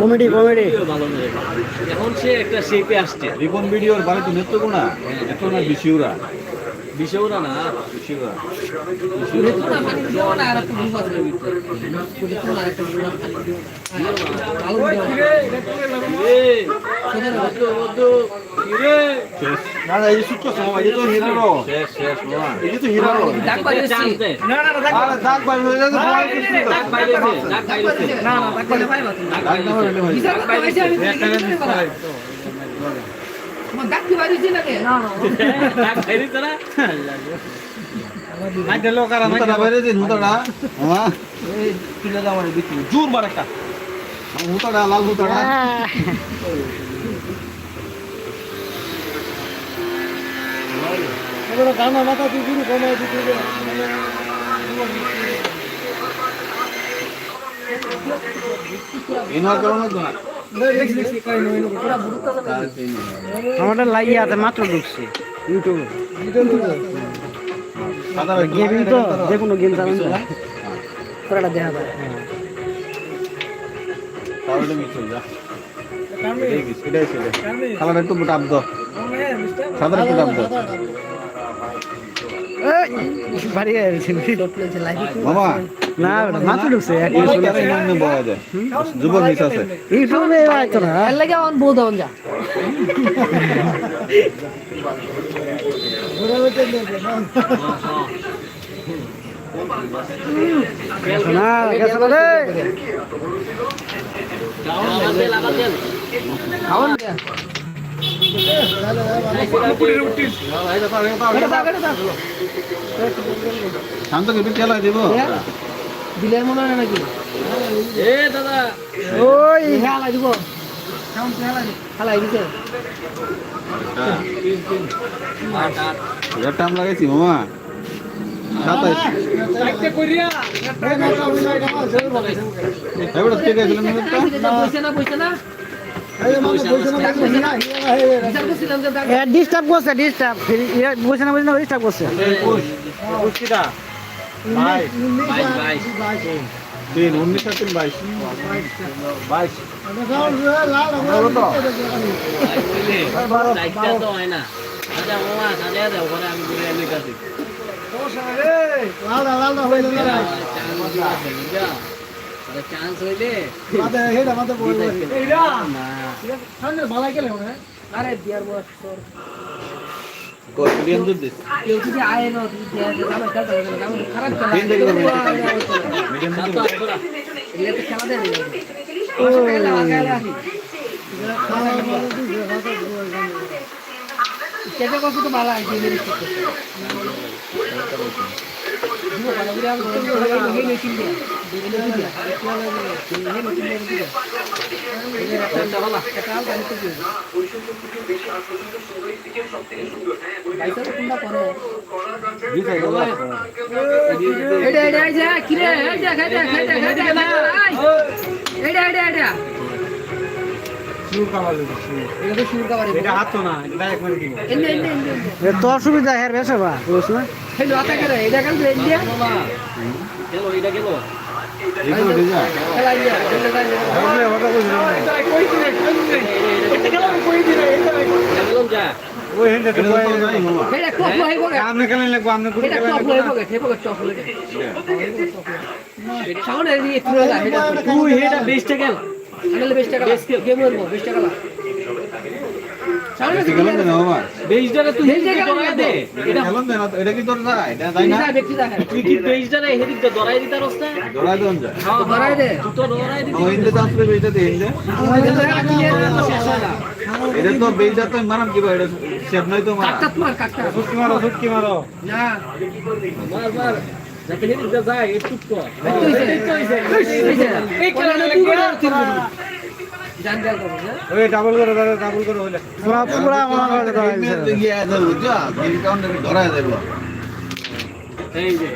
Comedy comedy. এখন সে একটা শেপে আসছে। রিপন ভিডিওর বাড়িতে নেত্রকোনা? নেত্রকোনা এত না বিশিউরা বিষয়রা না বিশিউরা না না এই সুট্ট সময় এই তো হিরো। শেষ শেষ মামা এই তো হিরো। ডাক বাইরে চান্স দে আরে দাগ বাই হয়ে যাবে তোমার কিছু ডাক বাইরে ডাক বাইরে না না ডাক বাইরে ডাক না ভাই ডাক বাইরে ডাক বাইরে বাইরে দিন নুতাটা হ্যাঁ এই তুলে দাও মানে দেখি জোর মার একটা। নুতাটা লাল নুতাটা গানা মাথা দিয়ে শুরু কমাই দিতে ইনভার করো তো। না আমাদের লাগিয়ে আছে মাত্র ঢুকছে। ইউটিউবে গেমিং তো যে কোনো গেম চালান পুরাটা দেখা যায়। কালার একটু টাপ দাও। সাদা একটু মামা না মাত্র ঢুকছে যুবক মিস আছে। ইউটিউবে আইতো না লাগে আমার বউ দেওয়ান যা। না গেছে রে? আমাদের আমাদের খাওয়ান দেয়া শান্তকে দিব দিলের মনে হয় নাকি? এ দাদা। ওই। খেলা দিব। খেলা দিছে। টাইম লাগাইছি মামা। ডিস্টার্ব করছে ডিস্টার্ব বসে না বসে না ডিস্টার্ব করছে। তিন উনিশ আর তিন বাইশ। বাইশ। তো? হয় না। আচ্ছা চান্স হইলে আরে বিয়ার বয়স কেটে কত ভালো আছে মেরে করতে দিব ভালো করে আমি গরম করে এই লোকে নিয়ে কিনবে দিবে না দিবে এই লোকে নিয়ে দিবে এটা ভালো এটা আল গাড়ি তো দিবে পয়সা তো কোনটা করে এটা এটা এই যে কি রে এই দেখ এই দেখ এই দেখ এই দেখ এইটা এইটা এইটা এটা তো শুরু কাবারে এটা হাত না এটা একবার কি এনে এনে এনে তোর সুবিধা হের বেসে বা বুঝছ না? হেলো আতা করে এটা কাল ইন্ডিয়া মামা গেল এটা গেল এগুলো দিয়ে যা খেলা ইন্ডিয়া এটা গেলাম যা এটা তো নাই মামা এটা টপ গেল আমনে কেন লাগবো আমনে এটা টপ গেল ঠেপো টপ গেল এটা সাউন্ড এর দিয়ে তুলে যা এটা তুই এটা বেস্টে গেল আনলে 20 টাকা গেম করব 20 টাকা সাউন্ড ঠিক আছে না? মামা বেস্টটা তুই বেশ জায়গা দরাই এটা খেলুন না এটা কি তোর যায় এটা তাই না এটা ব্যক্তি দেখা তুই কি বেস্টটা হেদিক দে দরাই দিতে রস্তা দৌড়াই দেন যায় তো ধরাই তো দরাই দিবি ও হিন্দে চান্স পেবে এটা দে হিন্দে এটা তো বেজা তো মারাম কি এটা শেপ নাই তো মারা সুটকি মারো সুটকি মারো? না। মার মার। মনে ধরাই দেব এই যে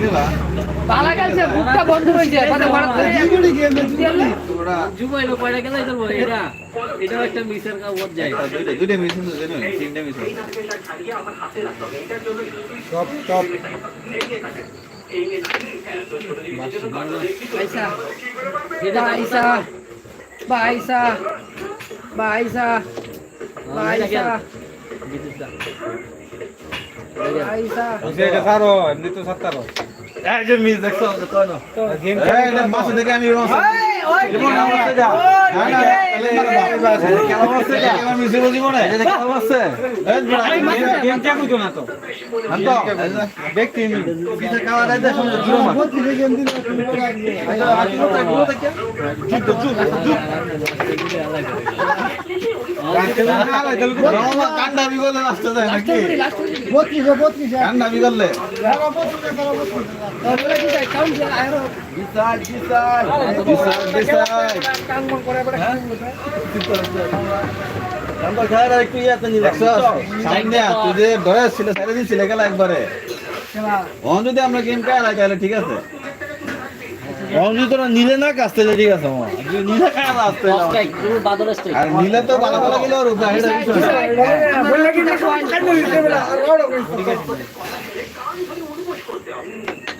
খেলা বন্ধ হয়ে যায় বড় যুব এলো কয়টা গেল এটা এটা এটাও একটা মিসের কাজ হয়ে যায় দুইটা দুইটা মিস হচ্ছে জানো তিনটা মিস টপ। টপ. এটা এমনি তো এই যে মিস দেখছ কই না গেম এটা মাছ দেখে আমি রস কান্ডা বিগলে আসতে যায় নাকি Last week. কান্ডা বিগলে Oh, boleh kita আমরা একবারে অন আমরা গেম খায় তাহলে ঠিক আছে অন তোরা নিলে না কাজ ঠিক আছে আমার নিলে আর তো ভালো ভালো গেলে ওর উপরে হেডে.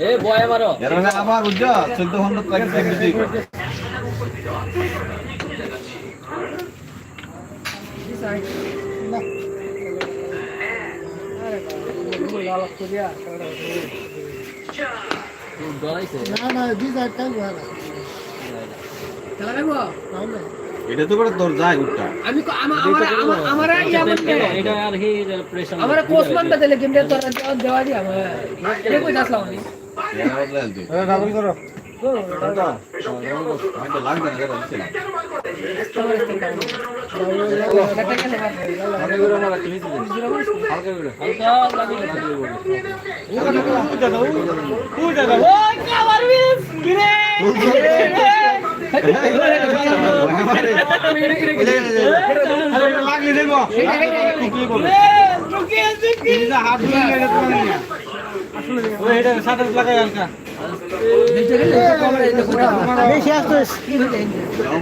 এ, বয় মারো মানে আবার বুঝছ চোদ্দ ঘণ্টা লাগে প্র্যাকটিস এটা তো করে তোর যায় উঠটা আমি আমার আমার আমার আমার ইয়া এটা আর হি প্রেশার আমার কোসমান বদলে গেম দিয়ে তোরা দেওয়া দি আমার এটা কই দাস লাওনি এরা বদলে আলবি ডাবল করো লাগবে না লাগলি দেবো হাত এটা সাথে লাগাই হালকা বেশি আসছিস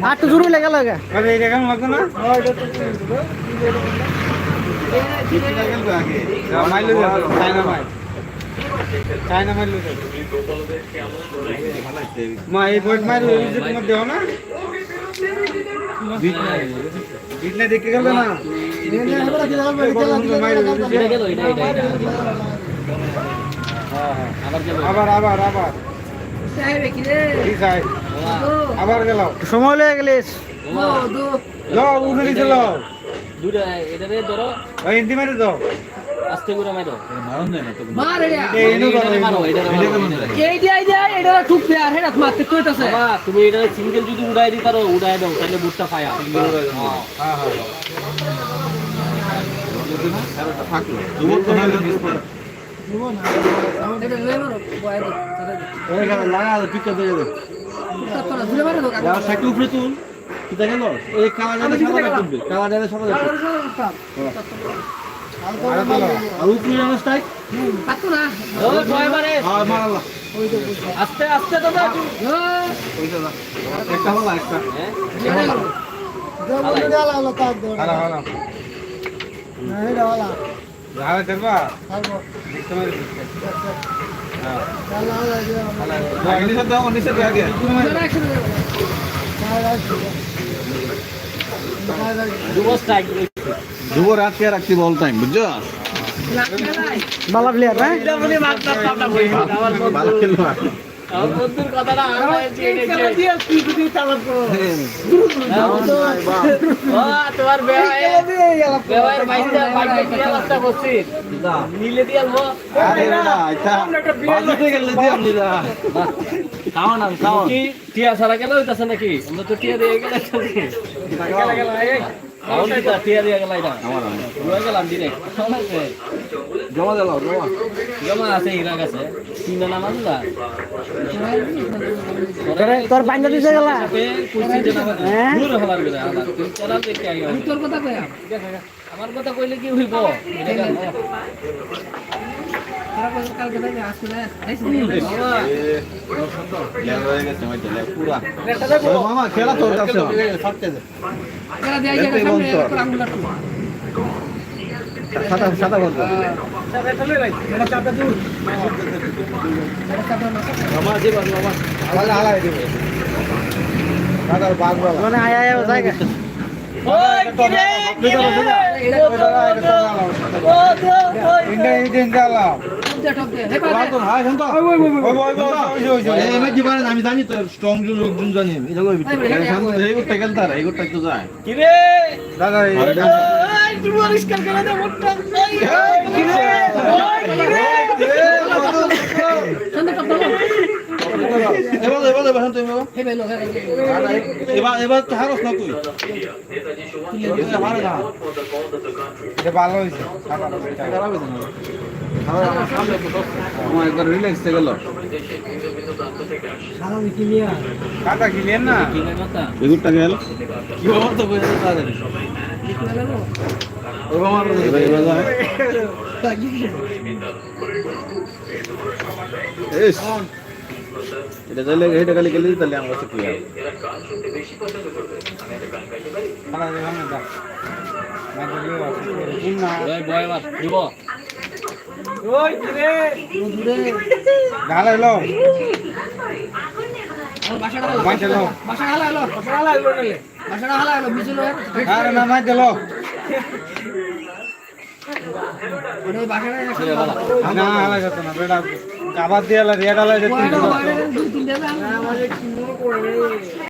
আর তো জরুরি লেগে লাগে মা এই বইট মাইল তোমার দেও না বিটনা দেখে গেল না আবার গেল আবার আবার আবার সাহেব কি রে ঠিক আছে আবার গেল সময় লেগে গেলিস ও উঠে দিছে ল দুটা এটা রে ধরো ওই হিন্দি মেরে দাও আস্তে করে মারো মার রে এই নো এটা মারো এটা এই দিয়া দিয়া এটা ঠুক পে আর হেডা মারতে কইতাছে বাবা তুমি এটা সিঙ্গেল যদি উড়াই দিতে পারো উড়াই দাও তাহলে বুটটা ফায়া হ্যাঁ হ্যাঁ তারা দে তারা ধরে মারো দোকান আরে তো পাতো না ও ছয় মারে আস্তে আস্তে তো না ও এটা গেল হ্যালো হ্যালো যাবে দেখবা দেখতে মারি জরা একসাথে যাবে যুব স্ট্রাইক যুব রাত কে রাখছি বল টাইম বুঝছ? বালা প্লেয়ার ভালো খেলব টিয়া ছাড়া গেল হইতাছে নাকি? আমরা তো টিয়া দিয়ে গেলে টিয়া দিয়ে গেলা এটা। আমার রয়ে গেলাম দিনে জমা দিলাম জমা। জমা আছে ইরা কাছে তিন না? মানলা তোর বাইন্দা দিতে গেলা? কুচি দেনা হ্যাঁ? দূর হবার গেলে আলা তুই চলা দেখতে আই আমি তোর কথা কইয়া আমার কথা কইলে কি হইব? তোরা কই গেছে খেলা তোর কাছে। খেলা দিয়ে সাদা সাদা বাবা মানে আয় আয় জায়গা আমি জানি তো স্ট্রং লোকজন জানি এই করতে গেল তার এই করতে যায় কি রে দাদা একটু পরিষ্কার করে দে মুখটা কি রে এবার এবার এবার তুই এবার এবার তো হারস না তুই এটা ভালো হয়েছে খারাপ হয়েছে আমার একবার রিল্যাক্স হয়ে গেল কাটা কিনেন না কি গেল বাবা বুঝতে পারে এটা তাহলে এটা খালি গেলে তাহলে আমার কাছে কি হবে ওই বয় মার দিব ওই কি রে গালে লো বাসাটা মাইতে লো বাসা হালা বাসা হালা বাসাটা হালা এলো মিছিল আরে না মাইতে লো ওই বাসাটা ছেলে বালা না হালা যেত না বেটা আবার দিয়ে রেড তিনটা